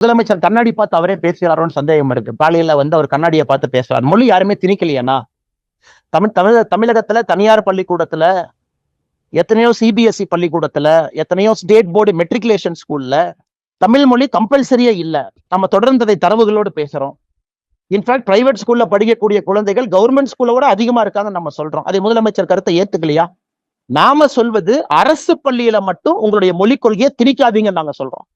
முதலமைச்சர் கண்ணாடி பார்த்து அவரே பேசுகிறாரோன்னு சந்தேகம் இருக்கு. பாலியல வந்து அவர் கண்ணாடியை பார்த்து பேசுவார் மொழி யாருமே திணிக்கலையானா தமிழ் தமிழக தமிழகத்துல தனியார் பள்ளிக்கூடத்துல எத்தனையோ சிபிஎஸ்இ பள்ளிக்கூடத்துல எத்தனையோ ஸ்டேட் போர்டு மெட்ரிகுலேஷன் ஸ்கூல்ல தமிழ் மொழி கம்பல்சரியே இல்ல. நம்ம தொடர்ந்து அதை தரவுகளோடு பேசுறோம். இன்ஃபேக்ட் பிரைவேட் ஸ்கூல்ல படிக்கக்கூடிய குழந்தைகள் கவர்மெண்ட் ஸ்கூல்ல விட அதிகமா இருக்காங்கன்னு நம்ம சொல்றோம். அதை முதலமைச்சர் கருத்தை ஏத்துக்கலையா? நாம சொல்வது அரசு பள்ளியில மட்டும் உங்களுடைய மொழிக் கொள்கையை திணிக்காதீங்கன்னு நாங்க சொல்றோம்.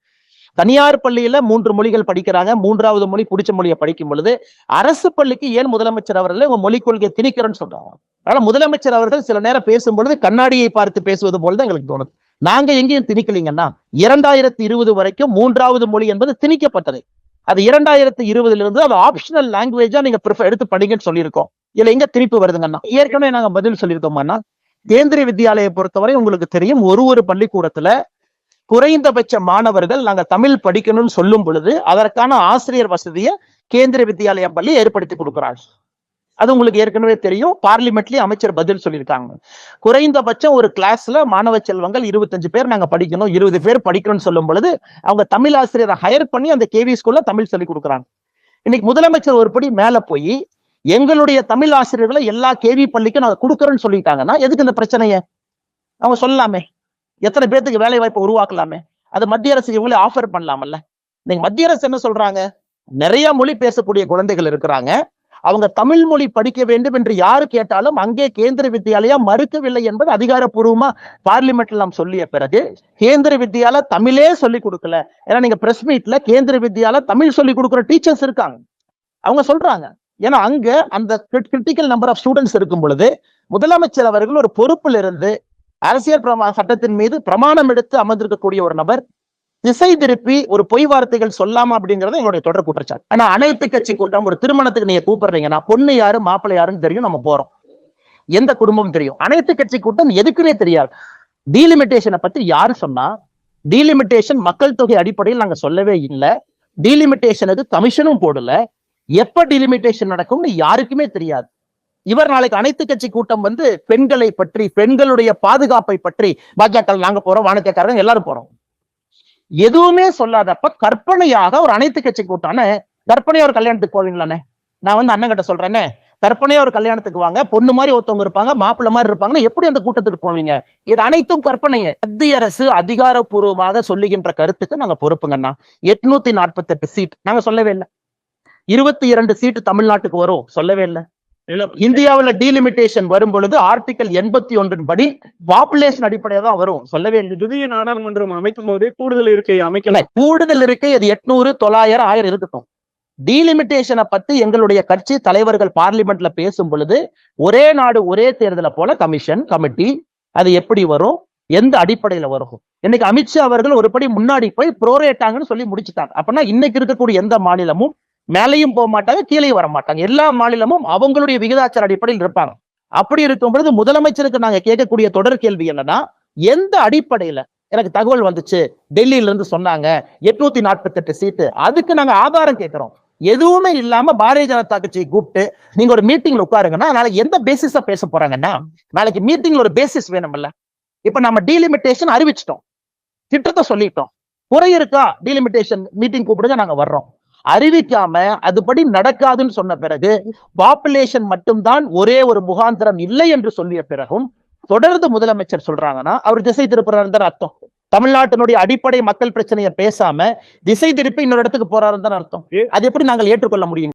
தனியார் பள்ளியில மூன்று மொழிகள் படிக்கிறாங்க. மூன்றாவது மொழி பிடிச்ச மொழியை படிக்கும் பொழுது அரசு பள்ளிக்கு ஏன் முதலமைச்சர் அவர்கள் உங்க மொழிக் கொள்கையை திணிக்கிறோன்னு சொல்றாங்க. அதனால முதலமைச்சர் அவர்கள் சில நேரம் பேசும் பொழுது கண்ணாடியை பார்த்து பேசுவது போல தான் எங்களுக்கு தோணுது. நாங்க எங்கேயும் திணிக்கலீங்கன்னா இரண்டாயிரத்தி இருபது வரைக்கும் மூன்றாவது மொழி என்பது திணிக்கப்பட்டது. அது இரண்டாயிரத்தி இருபதுல இருந்து அது ஆப்ஷனல் லாங்குவேஜா நீங்க ப்ரிஃபர் எடுத்து படிங்கன்னு சொல்லியிருக்கோம். இதுல எங்க திருப்பி வருதுங்கன்னா ஏற்கனவே நாங்க பதில் சொல்லியிருக்கோம்னா கேந்திரிய வித்யாலயை பொறுத்தவரை உங்களுக்கு தெரியும் ஒரு ஒரு பள்ளிக்கூடத்துல குறைந்தபட்ச மாணவர்கள் நாங்க தமிழ் படிக்கணும்னு சொல்லும் பொழுது அதற்கான ஆசிரியர் வசதியை கேந்திர வித்யாலயா பள்ளி ஏற்படுத்தி கொடுக்குறாங்க அது உங்களுக்கு ஏற்கனவே தெரியும். பார்லிமெண்ட்லயே அமைச்சர் பதில் சொல்லியிருக்காங்க. குறைந்தபட்சம் ஒரு கிளாஸ்ல மாணவ செல்வங்கள் இருபத்தஞ்சு பேர் நாங்க படிக்கணும் இருபது பேர் படிக்கணும்னு சொல்லும் பொழுது அவங்க தமிழ் ஆசிரியரை ஹையர் பண்ணி அந்த கேவி ஸ்கூல்ல தமிழ் சொல்லி கொடுக்குறாங்க. இன்னைக்கு முதலமைச்சர் ஒருபடி மேல போய் எங்களுடைய தமிழ் ஆசிரியர்களை எல்லா கேவி பள்ளிக்கும் நாங்க கொடுக்குறோம்னு சொல்லிட்டாங்கன்னா எதுக்கு இந்த பிரச்சனைய? அவங்க சொல்லலாமே. எத்தனை பேர்த்துக்கு வேலை வாய்ப்பை உருவாக்கலாமே? அது மத்திய அரசு இவங்களே ஆஃபர் பண்ணலாம்ல நீங்க மத்திய அரசு என்ன சொல்றாங்க? நிறைய மொழி பேசக்கூடிய குழந்தைகள் இருக்கிறாங்க. அவங்க தமிழ் மொழி படிக்க வேண்டும் என்று யாரு கேட்டாலும் அங்கே கேந்திர வித்யாலயா மறுக்கவில்லை என்பது அதிகாரப்பூர்வமா பார்லிமெண்ட்ல நாம் சொல்லிய பிறகு கேந்திர வித்யால தமிழே சொல்லி கொடுக்கல. ஏன்னா நீங்க பிரஸ் மீட்ல கேந்திர வித்யால தமிழ் சொல்லி கொடுக்குற டீச்சர்ஸ் இருக்காங்க. அவங்க சொல்றாங்க. ஏன்னா அங்க அந்த கிரிட்டிக்கல் நம்பர் ஆஃப் ஸ்டூடெண்ட்ஸ் இருக்கும் பொழுது முதலமைச்சர் அவர்கள் ஒரு பொறுப்பில் இருந்து அரசியல் பிரமா சட்டத்தின் மீது பிரமாணம் எடுத்து அமர்ந்திருக்கக்கூடிய ஒரு நபர் திசை திருப்பி ஒரு பொய் வார்த்தைகள் சொல்லாம அப்படிங்கறது எங்களுடைய தொடர் குற்றச்சாட்டு. ஆனா அனைத்து கட்சி கூட்டம் ஒரு திருமணத்துக்கு நீங்க கூப்பிடுறீங்கன்னா பொண்ணு யாரு மாப்பிள்ளை யாருன்னு தெரியும் நம்ம போறோம். எந்த குடும்பம் தெரியும். அனைத்து கட்சி கூட்டம் எதுக்குன்னே தெரியாது. டீலிமிட்டேஷனை பத்தி யாரு சொன்னா டீலிமிட்டேஷன் மக்கள் தொகை அடிப்படையில் நாங்க சொல்லவே இல்லை. டீலிமிட்டேஷனுக்கு கமிஷனும் போடல. எப்ப டீலிமிட்டேஷன் நடக்கும்னு யாருக்குமே தெரியாது. இவர் நாளைக்கு அனைத்து கட்சி கூட்டம் வந்து பெண்களை பற்றி பெண்களுடைய பாதுகாப்பை பற்றி பாஜக நாங்க போறோம் வானத்தியக்காரங்க எல்லாரும் போறோம். எதுவுமே சொல்லாதப்ப கற்பனையாக ஒரு அனைத்து கட்சி கூட்டம்னு கற்பனையா ஒரு கல்யாணத்துக்கு போவீங்களானே நான் வந்து அண்ணன் கிட்ட சொல்றேனே கற்பனையா ஒரு கல்யாணத்துக்கு வாங்க பொண்ணு மாதிரி ஒருத்தவங்க இருப்பாங்க மாப்பிள்ள மாதிரி இருப்பாங்கன்னா எப்படி அந்த கூட்டத்துக்கு போவீங்க? இது அனைத்தும் கற்பனையே. மத்திய அரசு அதிகாரப்பூர்வமாக சொல்லுகின்ற கருத்துக்கு நாங்க பொறுப்புங்கண்ணா. எட்நூத்தி நாற்பத்தெட்டு சீட். நாங்க சொல்லவே இல்லை. இருபத்தி இரண்டு சீட்டு தமிழ்நாட்டுக்கு வரும் சொல்லவே இல்லை. இந்தியாவுல டீலிமிட்டேஷன் வரும் பொழுது ஆர்டிகல் எண்பத்தி ஒன்றின் படி பாப்புலேஷன் அடிப்படையா தான் வரும். சொல்லவே புதிய நாடாளுமன்றம் அமைக்கும் போதே கூடுதல் இருக்கை இல்ல, அமைக்கலாம் கூடுதல் இருக்கை அது எட்நூறு தொள்ளாயிரம் ஆயிரம் இருக்கட்டும். டீலிமிட்டேஷனை பத்தி எங்களுடைய கட்சி தலைவர்கள் பார்லிமெண்ட்ல பேசும் பொழுது ஒரே நாடு ஒரே தேர்தலை போல கமிஷன் கமிட்டி அது எப்படி வரும்? எந்த அடிப்படையில வரும்? இன்னைக்கு அமித்ஷா அவர்கள் ஒரு படி முன்னாடி போய் ப்ரோரேட்டாங்கன்னு சொல்லி முடிச்சுட்டாங்க. அப்படின்னா இன்னைக்கு இருக்கக்கூடிய எந்த மாநிலமும் மேலையும் போக மாட்டாங்க கீழே வர மாட்டாங்க. எல்லா மாநிலமும் அவங்களுடைய விகிதாச்சார அடிப்படையில் இருப்பாங்க. அப்படி இருக்கும் பொழுது முதலமைச்சருக்கு நாங்க கேட்கக்கூடிய தொடர் கேள்வி என்னன்னா எந்த அடிப்படையில எனக்கு தகவல் வந்துச்சு? டெல்லியில இருந்து சொன்னாங்க எட்நூத்தி நாற்பத்தி எட்டு சீட்டு அதுக்கு நாங்க ஆதாரம் கேட்கிறோம். எதுவுமே இல்லாம பாரதிய ஜனதா கட்சியை கூப்பிட்டு நீங்க ஒரு மீட்டிங்ல உட்காருங்கன்னா நாளைக்கு எந்த பேசிஸா பேச போறாங்கன்னா நாளைக்கு மீட்டிங்ல ஒரு பேசிஸ் வேணும்ல. இப்ப நம்ம டீலிமிட்டேஷன் அறிவிச்சிட்டோம். திட்டத்தை சொல்லிட்டோம். குறை இருக்கா? டீலிமிட்டேஷன் மீட்டிங் கூப்பிடுங்க நாங்க வர்றோம். அறிவிக்காம அதுபடி நடக்காதுன்னு சொன்ன பிறகு பாப்புலேஷன் மட்டும்தான் ஒரே ஒரு முகாந்திரம் இல்லை என்று சொல்லிய பிறகும் தொடர்ந்து முதலமைச்சர் சொல்றாங்கன்னா அவர் திசை திருப்புறாருன்னு அர்த்தம். தமிழ்நாட்டினுடைய அடிப்படை மக்கள் பிரச்சனையை பேசாம திசை திருப்பி இன்னொரு இடத்துக்கு போறாருன்னு அர்த்தம். அது எப்படி நாங்கள் ஏற்றுக்கொள்ள முடியும்?